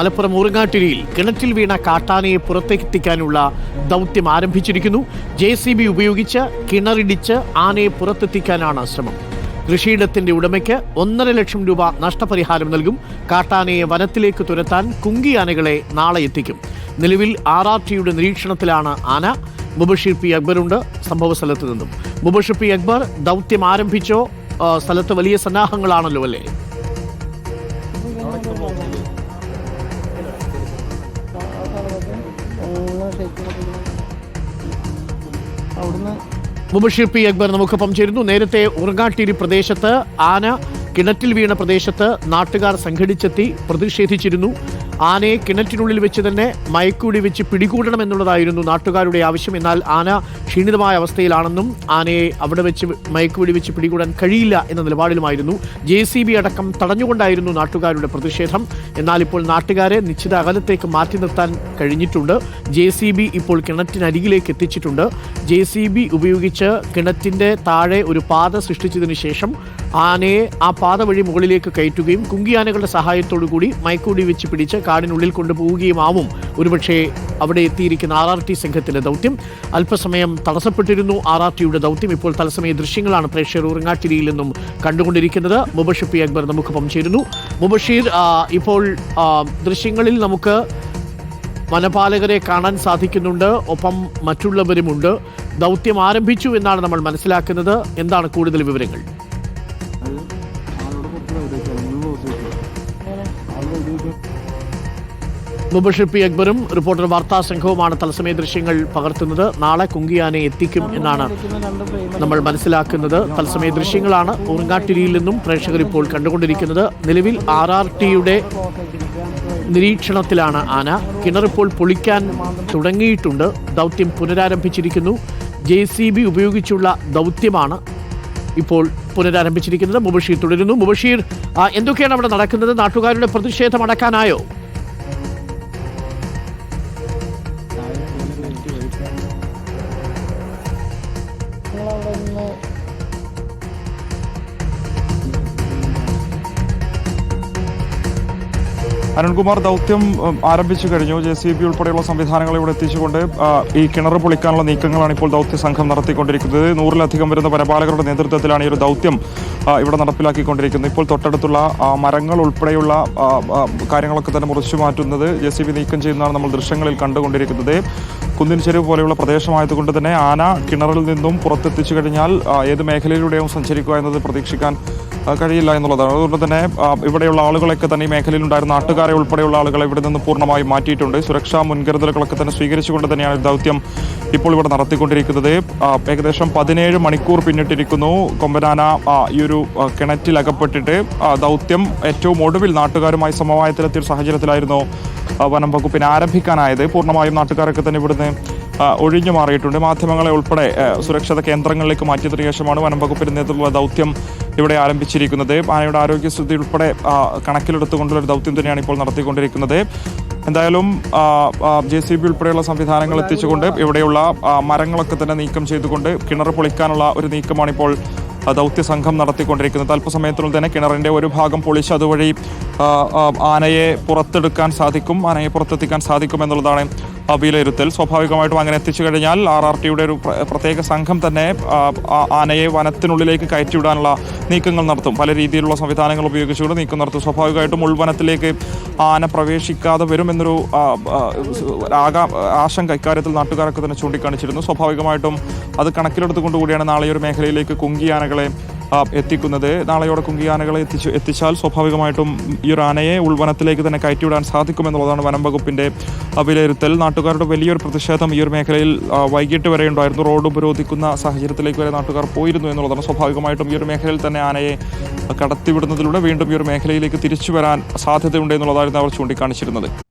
മലപ്പുറം ഊറങ്ങാട്ടിരിയിൽ കിണറ്റിൽ വീണ കാട്ടാനയെ പുറത്തെത്തിക്കാനുള്ള ദൗത്യം ആരംഭിച്ചിരിക്കുന്നു. ജെ സി ബി ഉപയോഗിച്ച് കിണറിടിച്ച് ആനയെ പുറത്തെത്തിക്കാനാണ് ശ്രമം. കൃഷിയിടത്തിന്റെ ഉടമയ്ക്ക് ഒന്നര ലക്ഷം രൂപ നഷ്ടപരിഹാരം നൽകും. കാട്ടാനയെ വനത്തിലേക്ക് തുരത്താൻ കുങ്കിയാനകളെ നാളെ എത്തിക്കും. നിലവിൽ ആർ ആർ ടിയുടെ നിരീക്ഷണത്തിലാണ് ആന. മുബഷീർ പി അക്ബറുണ്ട് സംഭവ സ്ഥലത്ത് നിന്നും. മുബഷീർ പി അക്ബർ ദൗത്യം ആരംഭിച്ചോ സ്ഥലത്ത് വലിയ സന്നാഹങ്ങളാണല്ലോ അല്ലേ? അവിടുന്ന് മുബഷീർ പി അക്ബർ നമുക്കൊപ്പം ചേരുന്നു. നേരത്തെ ഉറങ്ങാട്ടിരി പ്രദേശത്ത് ആന കിണറ്റിൽ വീണ പ്രദേശത്ത് നാട്ടുകാർ സംഘടിച്ചെത്തി പ്രതിഷേധിച്ചിരുന്നു. ആനയെ കിണറ്റിനുള്ളിൽ വെച്ച് തന്നെ മയക്കുടി വെച്ച് പിടികൂടണം എന്നുള്ളതായിരുന്നു നാട്ടുകാരുടെ ആവശ്യം. എന്നാൽ ആന ക്ഷീണിതമായ അവസ്ഥയിലാണെന്നും ആനയെ അവിടെ വെച്ച് മയക്കൂടി വെച്ച് പിടികൂടാൻ കഴിയില്ല എന്ന നിലപാടിലുമായിരുന്നു. ജെ സി ബി അടക്കം തടഞ്ഞുകൊണ്ടായിരുന്നു നാട്ടുകാരുടെ പ്രതിഷേധം. എന്നാൽ ഇപ്പോൾ നാട്ടുകാരെ നിശ്ചിത അകലത്തേക്ക് മാറ്റി നിർത്താൻ കഴിഞ്ഞിട്ടുണ്ട്. ജെ സി ബി ഇപ്പോൾ കിണറ്റിനരികിലേക്ക് എത്തിച്ചിട്ടുണ്ട്. ജെ സി ബി ഉപയോഗിച്ച് കിണറ്റിന്റെ താഴെ ഒരു പാത സൃഷ്ടിച്ചതിന് ശേഷം ആനയെ ആ പാത വഴി മുകളിലേക്ക് കയറ്റുകയും കുങ്കിയാനകളുടെ സഹായത്തോടു കൂടി മയക്കൂടി വെച്ച് പിടിച്ച് കാടിനുള്ളിൽ കൊണ്ടുപോവുകയും ആവും ഒരുപക്ഷെ അവിടെ എത്തിയിരിക്കുന്ന ആർ ആർ ടി സംഘത്തിന്റെ ദൗത്യം അല്പസമയം തടസ്സപ്പെട്ടിരുന്നു. ആർ ആർ ടിയുടെ ദൗത്യം ഇപ്പോൾ തത്സമയ ദൃശ്യങ്ങളാണ് പ്രേക്ഷകർ ഉറങ്ങാട്ടിരിയിൽ നിന്നും കണ്ടുകൊണ്ടിരിക്കുന്നത്. മുബഷീർ പി അക്ബർ നമുക്കൊപ്പം ചേരുന്നു. മുബഷീർ ഇപ്പോൾ ദൃശ്യങ്ങളിൽ നമുക്ക് വനപാലകരെ കാണാൻ സാധിക്കുന്നുണ്ട്. ഒപ്പം മറ്റുള്ളവരുമുണ്ട്. ദൗത്യം ആരംഭിച്ചു എന്നാണ് നമ്മൾ മനസ്സിലാക്കുന്നത്. എന്താണ് കൂടുതൽ വിവരങ്ങൾ? മുബഷീർ പി അക്ബറും റിപ്പോർട്ടർ വാർത്താ സംഘവുമാണ് തത്സമയ ദൃശ്യങ്ങൾ പകർത്തുന്നത്. നാളെ കുങ്കിയാനെ എത്തിക്കും എന്നാണ് നമ്മൾ മനസ്സിലാക്കുന്നത്. തത്സമയ ദൃശ്യങ്ങളാണ് ഊർങ്ങാട്ടിരിയിൽ നിന്നും പ്രേക്ഷകർ ഇപ്പോൾ കണ്ടുകൊണ്ടിരിക്കുന്നത്. നിലവിൽ ആർ ആർ ടിയുടെ നിരീക്ഷണത്തിലാണ് ആന. കിണറിപ്പോൾ പൊളിക്കാൻ തുടങ്ങിയിട്ടുണ്ട്. ദൗത്യം പുനരാരംഭിച്ചിരിക്കുന്നു. ജെ സി ബി ഉപയോഗിച്ചുള്ള ദൗത്യമാണ് ഇപ്പോൾ പുനരാരംഭിച്ചിരിക്കുന്നത്. മുബഷീർ തുടരുന്നു. മുബഷീർ എന്തൊക്കെയാണ് അവിടെ നടക്കുന്നത്? നാട്ടുകാരുടെ പ്രതിഷേധം അടക്കാനായോ? അരുൺകുമാർ ദൗത്യം ആരംഭിച്ചു കഴിഞ്ഞു. ജെ സി ബി ഉൾപ്പെടെയുള്ള സംവിധാനങ്ങൾ ഇവിടെ എത്തിച്ചുകൊണ്ട് ഈ കിണർ പൊളിക്കാനുള്ള നീക്കങ്ങളാണ് ഇപ്പോൾ ദൗത്യ സംഘം നടത്തിക്കൊണ്ടിരിക്കുന്നത്. നൂറിലധികം വരുന്ന പരപാലകരുടെ നേതൃത്വത്തിലാണ് ഈ ഒരു ദൗത്യം ഇവിടെ നടപ്പിലാക്കിക്കൊണ്ടിരിക്കുന്നത്. ഇപ്പോൾ തൊട്ടടുത്തുള്ള മരങ്ങൾ ഉൾപ്പെടെയുള്ള കാര്യങ്ങളൊക്കെ തന്നെ മുറിച്ചു മാറ്റുന്നത് ജെ സി ബി നീക്കം ചെയ്യുന്നതാണ് നമ്മൾ ദൃശ്യങ്ങളിൽ കണ്ടുകൊണ്ടിരിക്കുന്നത്. കുന്നിൻ ചെരുവ് പോലെയുള്ള പ്രദേശമായതുകൊണ്ട് തന്നെ ആന കിണറിൽ നിന്നും പുറത്തെത്തിച്ചു കഴിഞ്ഞാൽ ഏത് മേഖലയിലൂടെയും സഞ്ചരിക്കുക എന്നത് പ്രതീക്ഷിക്കാൻ കഴിയില്ല എന്നുള്ളതാണ്. അതുകൊണ്ട് തന്നെ ഇവിടെയുള്ള ആളുകളൊക്കെ തന്നെ ഈ മേഖലയിലുണ്ടായിരുന്ന നാട്ടുകാരെ ഉൾപ്പെടെയുള്ള ആളുകളെ ഇവിടെ നിന്ന് പൂർണമായും മാറ്റിയിട്ടുണ്ട്. സുരക്ഷാ മുൻകരുതലുകളൊക്കെ തന്നെ സ്വീകരിച്ചുകൊണ്ട് തന്നെയാണ് ദൗത്യം ഇപ്പോൾ ഇവിടെ നടത്തിക്കൊണ്ടിരിക്കുന്നത്. ഏകദേശം പതിനേഴ് മണിക്കൂർ പിന്നിട്ടിരിക്കുന്നു. കൊമ്പനാന ഈ ഒരു കിണറ്റിലകപ്പെട്ടിട്ട് ദൗത്യം ഏറ്റവും ഒടുവിൽ നാട്ടുകാരുമായി സമവായത്തിലെത്തിയ സാഹചര്യത്തിലായിരുന്നു വനം വകുപ്പിന് ആരംഭിക്കാനായത്. പൂർണമായും നാട്ടുകാരൊക്കെ തന്നെ ഇവിടുന്ന് ഒഴിഞ്ഞു മാറിയിട്ടുണ്ട്. മാധ്യമങ്ങളെ ഉൾപ്പെടെ സുരക്ഷിത കേന്ദ്രങ്ങളിലേക്ക് മാറ്റിയതിനു ശേഷമാണ് വനം വകുപ്പിന്റെ നേതൃത്വത്തിലുള്ള ദൗത്യം ഇവിടെ ആരംഭിച്ചിരിക്കുന്നത്. ആനയുടെ ആരോഗ്യസ്ഥിതി ഉൾപ്പെടെ കണക്കിലെടുത്തുകൊണ്ടുള്ള ഒരു ദൗത്യം തന്നെയാണ് ഇപ്പോൾ നടത്തിക്കൊണ്ടിരിക്കുന്നത്. എന്തായാലും ജെ സി ബി ഉൾപ്പെടെയുള്ള സംവിധാനങ്ങൾ എത്തിച്ചുകൊണ്ട് ഇവിടെയുള്ള മരങ്ങളൊക്കെ തന്നെ നീക്കം ചെയ്തുകൊണ്ട് കിണർ പൊളിക്കാനുള്ള ഒരു നീക്കമാണ് ഇപ്പോൾ ദൗത്യ സംഘം നടത്തിക്കൊണ്ടിരിക്കുന്നത്. അല്പസമയത്തിനുള്ളിൽ തന്നെ കിണറിന്റെ ഒരു ഭാഗം പൊളിച്ച് അതുവഴി ആനയെ പുറത്തെടുക്കാൻ സാധിക്കും ആനയെ പുറത്തെത്തിക്കാൻ സാധിക്കും എന്നുള്ളതാണ് വിലയിരുത്തൽ സ്വാഭാവികമായിട്ടും അങ്ങനെ എത്തിച്ചു കഴിഞ്ഞാൽ ആർ ആർ ടിയുടെ ഒരു പ്രത്യേക സംഘം തന്നെ ആനയെ വനത്തിനുള്ളിലേക്ക് കയറ്റിവിടാനുള്ള നീക്കങ്ങൾ നടത്തും. പല രീതിയിലുള്ള സംവിധാനങ്ങൾ ഉപയോഗിച്ചുകൊണ്ട് നീക്കം നടത്തും. സ്വാഭാവികമായിട്ടും ഉൾവനത്തിലേക്ക് ആന പ്രവേശിക്കാതെ വരുമെന്നൊരു ആകാ ആശങ്ക ഇക്കാര്യത്തിൽ നാട്ടുകാരൊക്കെ തന്നെ ചൂണ്ടിക്കാണിച്ചിരുന്നു. സ്വാഭാവികമായിട്ടും അത് കണക്കിലെടുത്തുകൊണ്ട് കൂടിയാണ് നാളെ ഒരു മേഖലയിലേക്ക് കുങ്കിയാനകളെ എത്തിക്കുന്നത്. നാളെയോടെ കുങ്കിയാനകളെ എത്തിച്ച് എത്തിച്ചാൽ സ്വാഭാവികമായിട്ടും ഈ ഒരു ആനയെ ഉൾവനത്തിലേക്ക് തന്നെ കയറ്റിവിടാൻ സാധിക്കുമെന്നുള്ളതാണ് വനം വകുപ്പിന്റെ വിലയിരുത്തൽ. നാട്ടുകാരുടെ വലിയൊരു പ്രതിഷേധം ഈ ഒരു മേഖലയിൽ വൈകിട്ട് വരെ ഉണ്ടായിരുന്നു. റോഡ് ഉപരോധിക്കുന്ന സാഹചര്യത്തിലേക്ക് വരെ നാട്ടുകാർ പോയിരുന്നു എന്നുള്ളതാണ് സ്വാഭാവികമായിട്ടും ഈ ഒരു മേഖലയിൽ തന്നെ ആനയെ കടത്തിവിടുന്നതിലൂടെ വീണ്ടും ഈ ഒരു മേഖലയിലേക്ക് തിരിച്ചു വരാൻ സാധ്യതയുണ്ട് എന്നുള്ളതായിരുന്നു അവർ ചൂണ്ടിക്കാണിച്ചിരുന്നത്.